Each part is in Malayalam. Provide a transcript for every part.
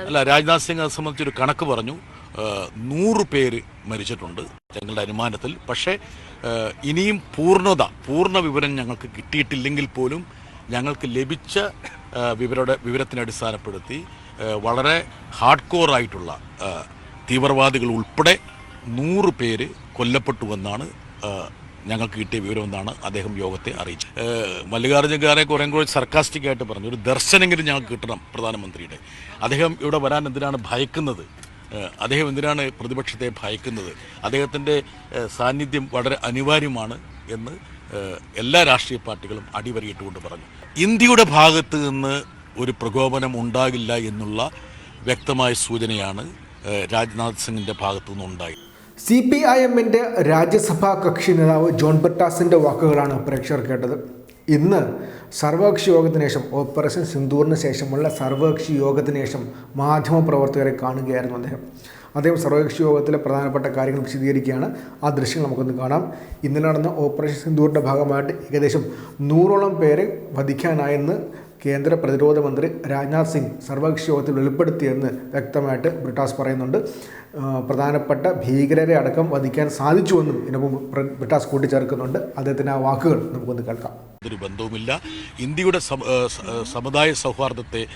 അല്ല രാജ്നാഥ് സിംഗ് അത് സംബന്ധിച്ചൊരു കണക്ക് പറഞ്ഞു. നൂറ് പേര് മരിച്ചിട്ടുണ്ട് ഞങ്ങളുടെ അനുമാനത്തിൽ. പക്ഷേ ഇനിയും പൂർണത പൂർണ വിവരം ഞങ്ങൾക്ക് കിട്ടിയിട്ടില്ലെങ്കിൽ പോലും ഞങ്ങൾക്ക് ലഭിച്ച ആ, വിവരയുടെ വിവരത്തിനെ അടിസ്ഥാനപ്പെടുത്തി വളരെ ഹാർഡ് ആ, തീവ്രവാദികൾ ഉൾപ്പെടെ നൂറ് പേര് കൊല്ലപ്പെട്ടുവെന്നാണ് ആ, ഞങ്ങൾക്ക് കിട്ടിയ വിവരം എന്നാണ് അദ്ദേഹം യോഗത്തെ അറിയിച്ചത് ഏഹ് മല്ലികാർജുന ഖാർഗെ കുറേ കൂടി സർക്കാസ്റ്റിക് ആയിട്ട് പറഞ്ഞു. ഒരു ദർശനെങ്കിലും ഞങ്ങൾക്ക് കിട്ടണം പ്രധാനമന്ത്രിയുടെ. അദ്ദേഹം ഇവിടെ വരാൻ എന്തിനാണ് ഭയക്കുന്നത്? അദ്ദേഹം എന്തിനാണ് പ്രതിപക്ഷത്തെ ഭയക്കുന്നത്? അദ്ദേഹത്തിന്റെ സാന്നിധ്യം വളരെ അനിവാര്യമാണ് എന്ന് എല്ലാ രാഷ്ട്രീയ പാർട്ടികളും അടിവരയിട്ടുകൊണ്ട് പറഞ്ഞു. ഇന്ത്യയുടെ ഭാഗത്ത് നിന്ന് ഒരു പ്രകോപനം ഉണ്ടാകില്ല എന്നുള്ള വ്യക്തമായ സൂചനയാണ് രാജ്നാഥ് സിംഗിന്റെ ഭാഗത്തു നിന്നുണ്ടായത് സി പി ഐ എമ്മിന്റെ രാജ്യസഭാ കക്ഷി നേതാവ് ജോൺ ബട്ടാസിന്റെ വാക്കുകളാണ് പ്രേക്ഷകർ കേട്ടത്. ഇന്ന് സർവകക്ഷി യോഗത്തിന് ശേഷം ഓപ്പറേഷൻ സിന്ദൂറിന് ശേഷമുള്ള സർവകക്ഷി യോഗത്തിന് ശേഷം മാധ്യമപ്രവർത്തകരെ കാണുകയായിരുന്നു അദ്ദേഹം. അദ്ദേഹം സർവകക്ഷി യോഗത്തിലെ പ്രധാനപ്പെട്ട കാര്യങ്ങൾ വിശദീകരിക്കുകയാണ്. ആ ദൃശ്യങ്ങൾ നമുക്കൊന്ന് കാണാം. ഇന്നലെ നടന്ന ഓപ്പറേഷൻ സിന്ദൂറിന്റെ ഭാഗമായിട്ട് ഏകദേശം നൂറോളം പേരെ വധിക്കാനായെന്ന് കേന്ദ്ര പ്രതിരോധ മന്ത്രി രാജ്നാഥ് സിംഗ് സർവകക്ഷി യോഗത്തിൽ വെളിപ്പെടുത്തിയെന്ന് വ്യക്തമായിട്ട് ബ്രിട്ടാസ് പറയുന്നുണ്ട്. പ്രധാനപ്പെട്ട ഭീകരരെ അടക്കം വധിക്കാൻ സാധിച്ചുവെന്നും ഇതിനൊപ്പം ബ്ര- ബ്രിട്ടാസ് കൂട്ടിച്ചേർക്കുന്നുണ്ട്. അദ്ദേഹത്തിന്റെ ആ വാക്കുകൾ നമുക്കൊന്ന് കേൾക്കാം. ഒരു ബന്ധവുമില്ല. ഇന്ത്യയുടെ സമുദായ സൗഹാർദ്ദത്തെ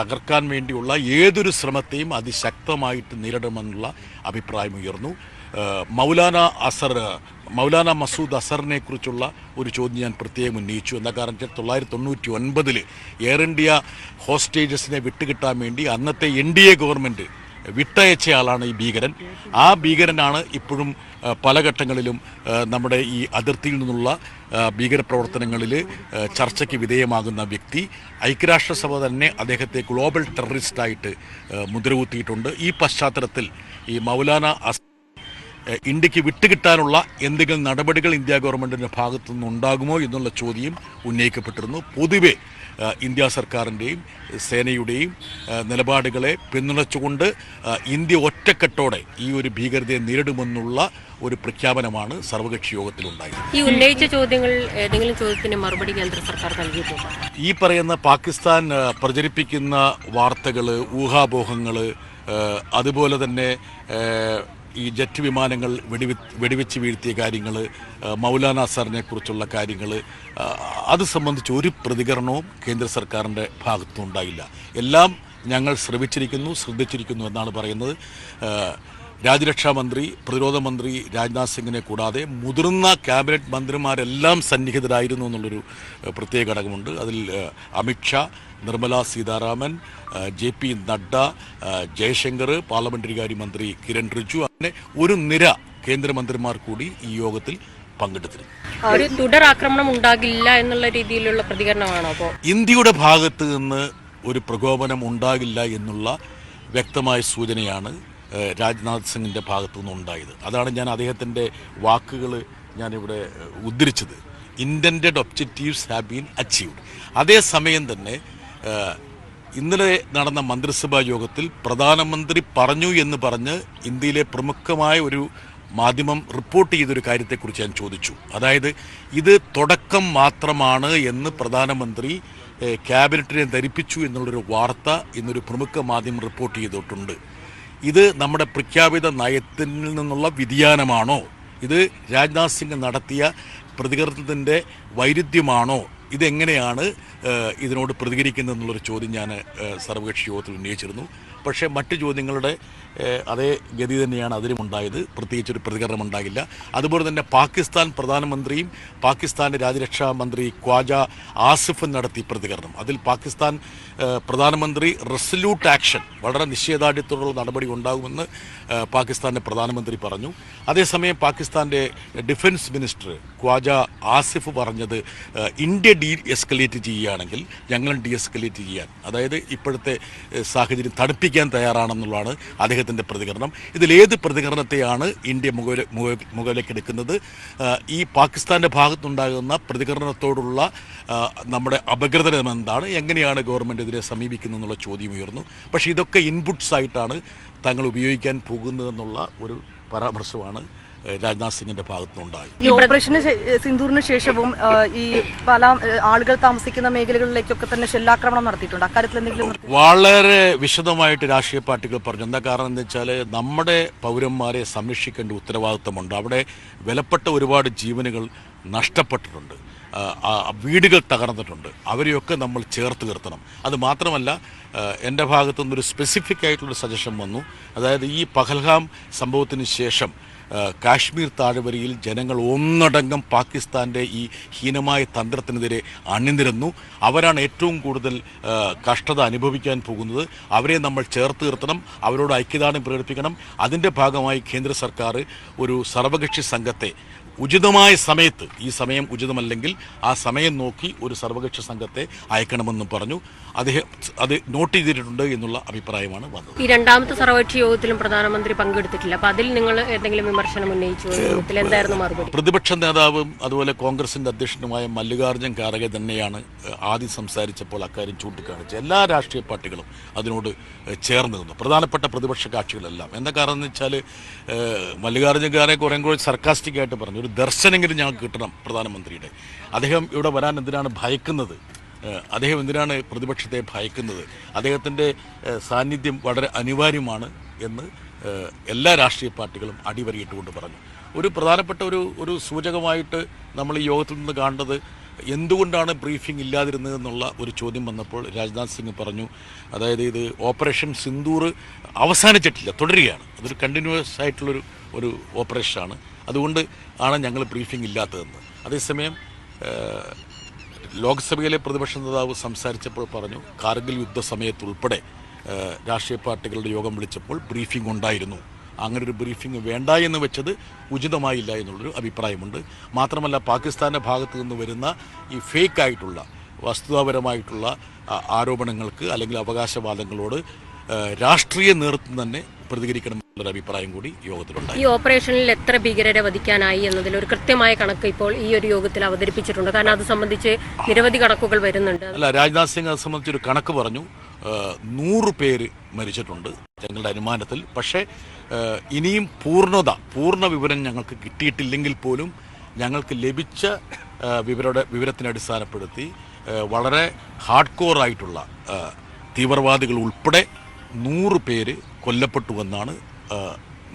തകർക്കാൻ വേണ്ടിയുള്ള ഏതൊരു ശ്രമത്തെയും അതിശക്തമായിട്ട് നേരിടുമെന്നുള്ള അഭിപ്രായം ഉയർന്നു മൗലാന അസർ മൗലാന മസൂദ് അസറിനെ കുറിച്ചുള്ള ഒരു ചോദ്യം ഞാൻ പ്രത്യേകം ഉന്നയിച്ചു. എന്താ കാരണം വെച്ചാൽ തൊള്ളായിരത്തി തൊണ്ണൂറ്റി ഒൻപതിൽ എയർ ഇന്ത്യ ഹോസ്റ്റേജസിനെ വിട്ടുകിട്ടാൻ വേണ്ടി അന്നത്തെ എൻ ഡി എ ഗവൺമെന്റ് വിട്ടയച്ചയാളാണ് ഈ ഭീകരൻ. ആ ഭീകരനാണ് ഇപ്പോഴും പല ഘട്ടങ്ങളിലും നമ്മുടെ ഈ അതിർത്തിയിൽ നിന്നുള്ള ഭീകരപ്രവർത്തനങ്ങളിൽ ചർച്ചയ്ക്ക് വിധേയമാകുന്ന വ്യക്തി. ഐക്യരാഷ്ട്രസഭ തന്നെ അദ്ദേഹത്തെ ഗ്ലോബൽ ടെററിസ്റ്റായിട്ട് മുദ്രകുത്തിയിട്ടുണ്ട്. ഈ പശ്ചാത്തലത്തിൽ ഈ മൗലാന അസ് ഇന്ത്യയ്ക്ക് വിട്ടുകിട്ടാനുള്ള എന്തെങ്കിലും നടപടികൾ ഇന്ത്യ ഗവൺമെന്റിന്റെ ഭാഗത്തു നിന്നുണ്ടാകുമോ എന്നുള്ള ചോദ്യം ഉന്നയിക്കപ്പെട്ടിരുന്നു. പൊതുവെ ഇന്ത്യ സർക്കാരിന്റെയും സേനയുടെയും നിലപാടുകളെ പിന്തുണച്ചുകൊണ്ട് ഇന്ത്യ ഒറ്റക്കെട്ടോടെ ഈ ഒരു ഭീകരതയെ നേരിടുമെന്നുള്ള ഒരു പ്രഖ്യാപനമാണ് സർവകക്ഷി യോഗത്തിലുണ്ടായത് ഈ ഉന്നയിച്ച ചോദ്യങ്ങൾ ഏതെങ്കിലും ചോദ്യത്തിന് മറുപടി കേന്ദ്ര സർക്കാർ നൽകിയിട്ടുണ്ടോ? ഈ പറയുന്ന പാകിസ്ഥാൻ പ്രചരിപ്പിക്കുന്ന വാർത്തകൾ ഊഹാപോഹങ്ങൾ അതുപോലെ തന്നെ ഈ ജെറ്റ് വിമാനങ്ങൾ വെടിവെ വെടിവെച്ച് വീഴ്ത്തിയ കാര്യങ്ങൾ മൗലാന സാറിനെ കുറിച്ചുള്ള കാര്യങ്ങൾ അത് സംബന്ധിച്ച് ഒരു പ്രതികരണവും കേന്ദ്ര സർക്കാരിന്റെ ഭാഗത്തുനിന്നുണ്ടായില്ല. എല്ലാം ഞങ്ങൾ ശ്രമിച്ചിരിക്കുന്നു ശ്രദ്ധിച്ചിരിക്കുന്നു എന്നാണ് പറയുന്നത്. രാജ്യരക്ഷാ മന്ത്രി പ്രതിരോധ മന്ത്രി രാജ്നാഥ് സിംഗിനെ കൂടാതെ മുതിർന്ന ക്യാബിനറ്റ് മന്ത്രിമാരെല്ലാം സന്നിഹിതരായിരുന്നു എന്നുള്ളൊരു പ്രത്യേക ഘടകമുണ്ട്. അതിൽ Amit Shah Nirmala Sitharaman J P Nadda Jaishankar parliamentary കാര്യ മന്ത്രി കിരൺ റിജു അങ്ങനെ ഒരു നിര കേന്ദ്രമന്ത്രിമാർ കൂടി ഈ യോഗത്തിൽ പങ്കെടുത്തിരുന്നു. ഒരു തുടർ ആക്രമണം ഉണ്ടാകില്ല എന്നുള്ള രീതിയിലുള്ള പ്രതികരണമാണോ അപ്പോൾ ഇന്ത്യയുടെ ഭാഗത്ത് നിന്ന് ഒരു പ്രകോപനം ഉണ്ടാകില്ല എന്നുള്ള വ്യക്തമായ സൂചനയാണ് രാജ്നാഥ് സിംഗിന്റെ ഭാഗത്തു നിന്നുണ്ടായത് അതാണ് ഞാൻ അദ്ദേഹത്തിന്റെ വാക്കുകൾ ഞാനിവിടെ ഉദ്ധരിച്ചത്. Intended objectives have been achieved അതേസമയം തന്നെ ഇന്നലെ നടന്ന മന്ത്രിസഭാ യോഗത്തിൽ പ്രധാനമന്ത്രി പറഞ്ഞു എന്ന് പറഞ്ഞ് ഇന്ത്യയിലെ പ്രമുഖമായ ഒരു മാധ്യമം റിപ്പോർട്ട് ചെയ്തൊരു കാര്യത്തെക്കുറിച്ച് ഞാൻ ചോദിച്ചു. അതായത് ഇത് തുടക്കം മാത്രമാണ് എന്ന് പ്രധാനമന്ത്രി ക്യാബിനറ്റിനെ ധരിപ്പിച്ചു എന്നുള്ളൊരു വാർത്ത ഇന്നൊരു പ്രമുഖ മാധ്യമം റിപ്പോർട്ട് ചെയ്തിട്ടുണ്ട്. ഇത് നമ്മുടെ പ്രഖ്യാപിത നയത്തിൽ നിന്നുള്ള വ്യതിയാനമാണോ? ഇത് രാജ്നാഥ് സിംഗ് നടത്തിയ പ്രതികരണത്തിന്റെ വൈരുദ്ധ്യമാണോ? ഇതെങ്ങനെയാണ് ഇതിനോട് പ്രതികരിക്കുന്നത് എന്നുള്ളൊരു ചോദ്യം ഞാൻ സർവകക്ഷി യോഗത്തിൽ ഉന്നയിച്ചിരുന്നു. പക്ഷേ മറ്റു ചോദ്യങ്ങളുടെ അതേ ഗതി തന്നെയാണ് അതിലും ഉണ്ടായത്. പ്രത്യേകിച്ചൊരു പ്രതികരണം ഉണ്ടാകില്ല അതുപോലെ തന്നെ പാകിസ്ഥാൻ പ്രധാനമന്ത്രിയും പാകിസ്ഥാന്റെ രാജ്യരക്ഷാ മന്ത്രി ഖ്വാജ ആസിഫും നടത്തി പ്രതികരണം. അതിൽ പാകിസ്ഥാൻ പ്രധാനമന്ത്രി റെസല്യൂട്ട് ആക്ഷൻ വളരെ നിശ്ചയദാർഢ്യത്തോടുള്ള നടപടി ഉണ്ടാകുമെന്ന് പാകിസ്ഥാന്റെ പ്രധാനമന്ത്രി പറഞ്ഞു. അതേസമയം പാകിസ്ഥാന്റെ ഡിഫൻസ് മിനിസ്റ്റർ ഖ്വാജ ആസിഫ് പറഞ്ഞത് ഇന്ത്യ ഡി എസ്കലേറ്റ് ചെയ്യുകയാണെങ്കിൽ ഞങ്ങൾ ഡി എസ്കലേറ്റ് ചെയ്യാൻ. അതായത് ഇപ്പോഴത്തെ സാഹചര്യം സാഹചര്യം തണുപ്പിക്കാൻ തയ്യാറാണെന്നുള്ളതാണ് അദ്ദേഹത്തിന്റെ പ്രതികരണം. ഇതിലേത് പ്രതികരണത്തെയാണ് ഇന്ത്യ മുഖവിലേക്കെടുക്കുന്നത്? ഈ പാകിസ്ഥാന്റെ ഭാഗത്തുണ്ടാകുന്ന പ്രതികരണത്തോടുള്ള നമ്മുടെ അപഗ്രഥനം എന്താണ്? എങ്ങനെയാണ് ഗവൺമെന്റ് ഇതിനെ സമീപിക്കുന്നത് എന്നുള്ള ചോദ്യം ഉയർന്നു. പക്ഷേ ഇതൊക്കെ ഇൻപുട്സ് ആയിട്ടാണ് തങ്ങൾ ഉപയോഗിക്കാൻ പോകുന്നതെന്നുള്ള ഒരു പരാമർശമാണ് രാജ്നാഥ് സിംഗിന്റെ ഭാഗത്തുനിന്നുണ്ടായി. ഈ ഓപ്പറേഷന് സിന്ധൂറിന് സിന്ദൂറിന് ശേഷവും ഈ പല ആളുകൾ താമസിക്കുന്ന മേഖലകളിലേക്കൊക്കെ തന്നെ ഷെല്ലാക്രമണം നടത്തിയിട്ടുണ്ട്. അക്കാര്യത്തിൽ എന്തെങ്കിലും വളരെ വിശദമായിട്ട് രാഷ്ട്രീയ പാർട്ടികൾ പറഞ്ഞു. എന്താ കാരണം എന്ന് വെച്ചാൽ നമ്മുടെ പൗരന്മാരെ സംരക്ഷിക്കേണ്ട ഉത്തരവാദിത്തമുണ്ട്. അവിടെ വിലപ്പെട്ട ഒരുപാട് ജീവനുകൾ നഷ്ടപ്പെട്ടിട്ടുണ്ട്. വീടുകൾ തകർന്നിട്ടുണ്ട്. അവരെയൊക്കെ നമ്മൾ ചേർത്ത് നിർത്തണം. അത് മാത്രമല്ല എന്റെ ഭാഗത്തുനിന്ന് ഒരു സ്പെസിഫിക് ആയിട്ടുള്ളൊരു സജഷൻ വന്നു. അതായത് ഈ പഹൽഗാം സംഭവത്തിന് ശേഷം കാശ്മീർ താഴ്വരയിൽ ജനങ്ങൾ ഒന്നടങ്കം പാകിസ്ഥാന്റെ ഈ ഹീനമായ തന്ത്രത്തിനെതിരെ അണിനിരന്നു. അവരാണ് ഏറ്റവും കൂടുതൽ കഷ്ടത അനുഭവിക്കാൻ പോകുന്നത്. അവരെ നമ്മൾ ചേർത്ത് നിർത്തണം. അവരോട് ഐക്യദാർഢ്യം പ്രകടിപ്പിക്കണം. അതിന്റെ ഭാഗമായി കേന്ദ്ര സർക്കാർ ഒരു സർവകക്ഷി സംഘത്തെ ഉചിതമായ സമയത്ത് ഈ സമയം ഉചിതമല്ലെങ്കിൽ ആ സമയം നോക്കി ഒരു സർവകക്ഷി സംഘത്തെ അയക്കണമെന്നും പറഞ്ഞു. അദ്ദേഹം അത് നോട്ട് ചെയ്തിട്ടുണ്ട് എന്നുള്ള അഭിപ്രായമാണ് വന്നത്. ഈ രണ്ടാമത്തെ സർവകക്ഷി യോഗത്തിലും പ്രധാനമന്ത്രി പങ്കെടുത്തിട്ടില്ല. അപ്പൊ അതിൽ നിങ്ങൾ എന്തെങ്കിലും വിമർശനം ഉന്നയിച്ചു? എന്തായിരുന്നു മറുപടി? പ്രതിപക്ഷ നേതാവും അതുപോലെ കോൺഗ്രസിന്റെ അധ്യക്ഷനുമായ മല്ലികാർജുൻ ഖാർഗെ തന്നെയാണ് ആദ്യം സംസാരിച്ചപ്പോൾ അക്കാര്യം ചൂണ്ടിക്കാണിച്ചത്. എല്ലാ രാഷ്ട്രീയ പാർട്ടികളും അതിനോട് ചേർന്ന് നിന്നു. പ്രധാനപ്പെട്ട പ്രതിപക്ഷ കക്ഷികളെല്ലാം. എന്താ കാരണം എന്ന് വെച്ചാൽ മല്ലികാർജുൻ ഖാർഗെ കുറേ കൂടി സർക്കാസ്റ്റിക് ആയിട്ട് പറഞ്ഞു. ഒരു ദർശനമെങ്കിലും ഞങ്ങൾക്ക് കിട്ടണം പ്രധാനമന്ത്രിയുടെ. അദ്ദേഹം ഇവിടെ വരാൻ എന്തിനാണ് ഭയക്കുന്നത്? അദ്ദേഹം എന്തിനാണ് പ്രതിപക്ഷത്തെ ഭയക്കുന്നത്? അദ്ദേഹത്തിന്റെ സാന്നിധ്യം വളരെ അനിവാര്യമാണ് എന്ന് എല്ലാ രാഷ്ട്രീയ പാർട്ടികളും അടിവരയിട്ടുകൊണ്ട് പറഞ്ഞു. ഒരു പ്രധാനപ്പെട്ട ഒരു ഒരു സൂചകമായിട്ട് നമ്മൾ ഈ യോഗത്തിൽ നിന്ന് കാണേണ്ടത് എന്തുകൊണ്ടാണ് ബ്രീഫിംഗ് ഇല്ലാതിരുന്നത് എന്നുള്ള ഒരു ചോദ്യം വന്നപ്പോൾ രാജ്നാഥ് സിംഗ് പറഞ്ഞു അതായത് ഇത് ഓപ്പറേഷൻ സിന്ദൂർ അവസാനിച്ചിട്ടില്ല തുടരുകയാണ്. അതൊരു കണ്ടിന്യൂസ് ആയിട്ടുള്ളൊരു ഒരു ഓപ്പറേഷനാണ്. അതുകൊണ്ട് ആണ് ഞങ്ങൾ ബ്രീഫിംഗ് ഇല്ലാത്തതെന്ന്. അതേസമയം ലോക്സഭയിലെ പ്രതിപക്ഷ നേതാവ് സംസാരിച്ചപ്പോൾ പറഞ്ഞു കാർഗിൽ യുദ്ധ സമയത്തുൾപ്പെടെ രാഷ്ട്രീയ പാർട്ടികളുടെ യോഗം വിളിച്ചപ്പോൾ ബ്രീഫിംഗ് ഉണ്ടായിരുന്നു. അങ്ങനെ ഒരു ബ്രീഫിംഗ് വേണ്ട എന്ന് വെച്ചത് ഉചിതമായില്ല എന്നുള്ളൊരു അഭിപ്രായമുണ്ട്. മാത്രമല്ല പാകിസ്ഥാന്റെ ഭാഗത്തു നിന്ന് വരുന്ന ഈ ഫേക്ക് ആയിട്ടുള്ള വസ്തുതാപരമായിട്ടുള്ള ആരോപണങ്ങൾക്ക് അല്ലെങ്കിൽ അവകാശവാദങ്ങളോട് രാഷ്ട്രീയ നേതൃത്വം തന്നെ പ്രതികരിക്കണം. അഭിപ്രായം കൂടി യോഗത്തിലുണ്ടായി. ഈ ഓപ്പറേഷനിൽ എത്ര ഭീകരരെ വധിക്കാനായി എന്നതിൽ ഒരു കൃത്യമായ കണക്ക് ഇപ്പോൾ ഈ ഒരു യോഗത്തിൽ അവതരിപ്പിച്ചിട്ടുണ്ട്. കാരണം അത് സംബന്ധിച്ച് നിരവധി കണക്കുകൾ വരുന്നുണ്ട്. അല്ല രാജ്നാഥ് സിംഗ് അത് സംബന്ധിച്ചൊരു കണക്ക് പറഞ്ഞു. നൂറ് പേര് മരിച്ചിട്ടുണ്ട് ഞങ്ങളുടെ അനുമാനത്തിൽ. പക്ഷേ ഇനിയും പൂർണത പൂർണ വിവരം ഞങ്ങൾക്ക് കിട്ടിയിട്ടില്ലെങ്കിൽ പോലും ഞങ്ങൾക്ക് ലഭിച്ച ഏഹ്, വിവരയുടെ വിവരത്തിനെ അടിസ്ഥാനപ്പെടുത്തി വളരെ ഹാർഡ് കോർ ആയിട്ടുള്ള തീവ്രവാദികൾ ഉൾപ്പെടെ നൂറ് പേര് കൊല്ലപ്പെട്ടുവെന്നാണ്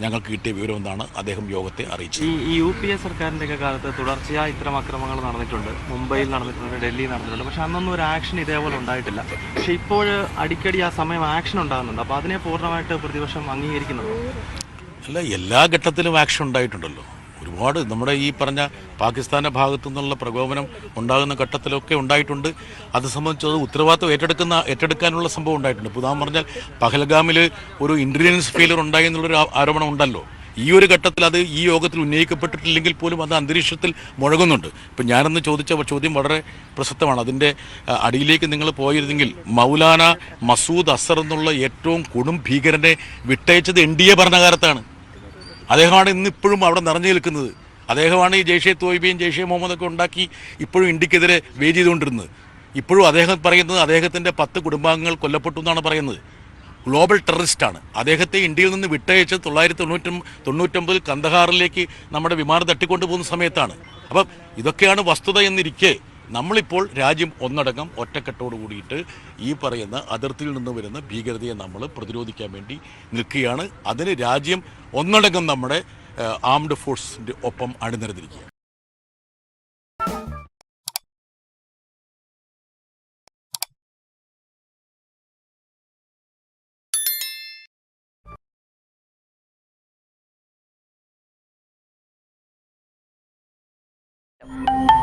ഞങ്ങൾക്ക് കിട്ടിയ വിവരം എന്നാണ് അദ്ദേഹം യോഗത്തെ അറിയിച്ചത് ഈ യു പി എ സർക്കാരിന്റെ ഒക്കെ കാലത്ത് തുടർച്ചയായി ഇത്തരം അക്രമങ്ങൾ നടന്നിട്ടുണ്ട്. മുംബൈയിൽ നടന്നിട്ടുണ്ട് ഡൽഹിയിൽ നടന്നിട്ടുണ്ട്. പക്ഷെ അന്നൊന്നും ഒരു ആക്ഷൻ ഇതേപോലെ ഉണ്ടായിട്ടില്ല. പക്ഷെ ഇപ്പോൾ അടിക്കടി ആ സമയം ആക്ഷൻ ഉണ്ടാകുന്നുണ്ട്. അപ്പോൾ അതിനെ പൂർണമായിട്ട് പ്രതിപക്ഷം അംഗീകരിക്കുന്നുണ്ട്? അല്ല എല്ലാ ഘട്ടത്തിലും ആക്ഷൻ ഉണ്ടായിട്ടുണ്ടല്ലോ. ഒരുപാട് നമ്മുടെ ഈ പറഞ്ഞ പാകിസ്ഥാന്റെ ഭാഗത്തു നിന്നുള്ള പ്രകോപനം ഉണ്ടാകുന്ന ഘട്ടത്തിലൊക്കെ ഉണ്ടായിട്ടുണ്ട്. അത് സംബന്ധിച്ച് അത് ഉത്തരവാദിത്വം ഏറ്റെടുക്കുന്ന ഏറ്റെടുക്കാനുള്ള സംഭവം ഉണ്ടായിട്ടുണ്ട്. ഇപ്പോൾ ഉദാഹരണം പറഞ്ഞാൽ പഹൽഗാമിൽ ഒരു ഇന്റലിജൻസ് ഫെയിലർ ഉണ്ടായി എന്നുള്ളൊരു ആരോപണം ഉണ്ടല്ലോ. ഈ ഒരു ഘട്ടത്തിൽ അത് ഈ യോഗത്തിൽ ഉന്നയിക്കപ്പെട്ടിട്ടില്ലെങ്കിൽ പോലും അത് അന്തരീക്ഷത്തിൽ മുഴങ്ങുന്നുണ്ട്. ഇപ്പം ഞാനെന്ന് ചോദിച്ച ചോദ്യം വളരെ പ്രസക്തമാണ്. അതിന്റെ അടിയിലേക്ക് നിങ്ങൾ പോയിരുന്നെങ്കിൽ മൗലാന മസൂദ് അസർ എന്നുള്ള ഏറ്റവും കൊടും ഭീകരനെ വിട്ടയച്ചത് എൻ ഡി എ ഭരണകാലത്താണ്. അദ്ദേഹമാണ് ഇന്ന് ഇപ്പോഴും അവിടെ നിറഞ്ഞു നിൽക്കുന്നത്. അദ്ദേഹമാണ് ഈ ജയ്ഷെ തോയ്ബയും ജയ്ഷെ മുഹമ്മദൊക്കെ ഉണ്ടാക്കി ഇപ്പോഴും ഇന്ത്യക്കെതിരെ വേജ് ചെയ്തുകൊണ്ടിരുന്നത്. ഇപ്പോഴും അദ്ദേഹം പറയുന്നത് അദ്ദേഹത്തിന്റെ പത്ത് കുടുംബാംഗങ്ങൾ കൊല്ലപ്പെട്ടു എന്നാണ് പറയുന്നത്. ഗ്ലോബൽ ടെററിസ്റ്റാണ് അദ്ദേഹത്തെ ഇന്ത്യയിൽ നിന്ന് വിട്ടയച്ച് തൊള്ളായിരത്തി തൊണ്ണൂറ്റി തൊണ്ണൂറ്റൊമ്പതിൽ കന്ദഹാറിലേക്ക് നമ്മുടെ വിമാനം തട്ടിക്കൊണ്ടു പോകുന്ന സമയത്താണ്. അപ്പം ഇതൊക്കെയാണ് വസ്തുത എന്നിരിക്കെ നമ്മളിപ്പോൾ രാജ്യം ഒന്നടങ്കം ഒറ്റക്കെട്ടോട് കൂടിയിട്ട് ഈ പറയുന്ന അതിർത്തിയിൽ നിന്ന് വരുന്ന ഭീകരതയെ നമ്മൾ പ്രതിരോധിക്കാൻ വേണ്ടി നിൽക്കുകയാണ്. അതിന് രാജ്യം ഒന്നടങ്കം നമ്മുടെ ആംഡ് ഫോഴ്സിന്റെ ഒപ്പം അണിനിരന്നിരിക്കുക you